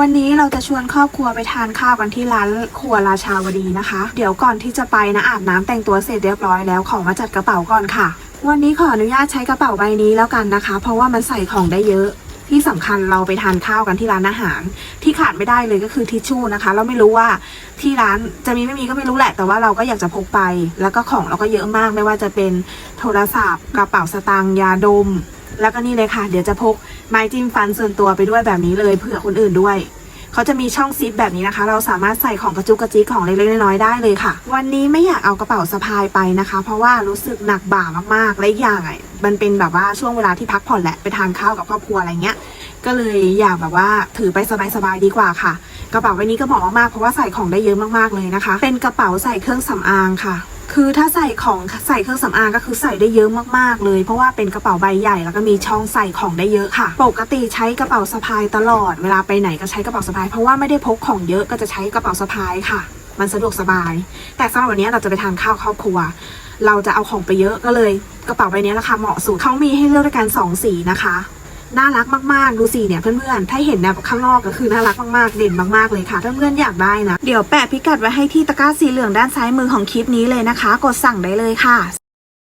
วันนี้เราจะชวนครอบครัวไปทานข้าวกันที่ร้านครัวราชาวดีนะคะ เดี๋ยวก่อนที่จะไปนะอาบน้ำแต่งตัวเสร็จเรียบร้อยแล้วขอมาจัดกระเป๋าก่อนค่ะ วันนี้ขออนุญาตใช้กระเป๋าใบนี้แล้วกันนะคะ เพราะว่ามันใส่ของได้เยอะ ที่สำคัญเราไปทานข้าวกันที่ร้านอาหาร ที่ขาดไม่ได้เลยก็คือทิชชู่นะคะ เราไม่รู้ว่าที่ร้านจะมีไม่มีก็ไม่รู้แหละ แต่ว่าเราก็อยากจะพกไป แล้วก็ของเราก็เยอะมากไม่ว่าจะเป็นโทรศัพท์ กระเป๋าสตางค์ยาดม แล้วก็นี่เลยค่ะ เดี๋ยวจะพกไม้จิ้มฟันส่วนตัวไปด้วยแบบนี้เลยเผื่อคนอื่นด้วยเขาจะมีช่องซิปแบบนี้นะคะ เราสามารถใส่ของกระจุกกระจิกของเล็กๆน้อยๆได้เลยค่ะ วันนี้ไม่อยากเอากระเป๋าสะพายไปนะคะ เพราะว่ารู้สึกหนักบ่ามากๆ และอีกอย่างอะมันเป็นแบบว่าช่วงเวลาที่พักผ่อนแหละไปทานข้าวกับครอบครัวอะไรเงี้ย ก็เลยอยากแบบว่าถือไปสบายๆดีกว่าค่ะ กระเป๋าใบนี้ก็เหมาะมากๆเพราะว่าใส่ของได้เยอะมากๆเลยนะคะ เป็นกระเป๋าใส่เครื่องสำอางค่ะ คือถ้าใส่ของใส่เครื่องสำอางก็คือใส่ได้เยอะมากๆเลย เพราะว่าเป็นกระเป๋าใบใหญ่แล้วก็มีช่องใส่ของได้เยอะค่ะ ปกติใช้กระเป๋าสะพายตลอดเวลาไปไหนก็ใช้กระเป๋าสะพาย เพราะว่าไม่ได้พกของเยอะก็จะใช้กระเป๋าสะพายค่ะ มันสะดวกสบาย แต่สำหรับวันนี้เราจะไปทานข้าวครอบครัว เราจะเอาของไปเยอะก็เลย กระเป๋าใบนี้ราคาเหมาะสุดเขามีให้เลือกด้วยกันสองสีนะคะ น่ารักมากๆ ดูสิเนี่ยเพื่อนๆ ถ้าเห็นแบบข้างนอกก็คือน่ารักมากๆ เด่นมากๆเลยค่ะ ถ้าเพื่อนๆอยากได้นะ เดี๋ยวแปะพิกัดไว้ให้ที่ตะกร้าสีเหลืองด้านซ้ายมือของคลิปนี้เลยนะคะ กดสั่งได้เลยค่ะ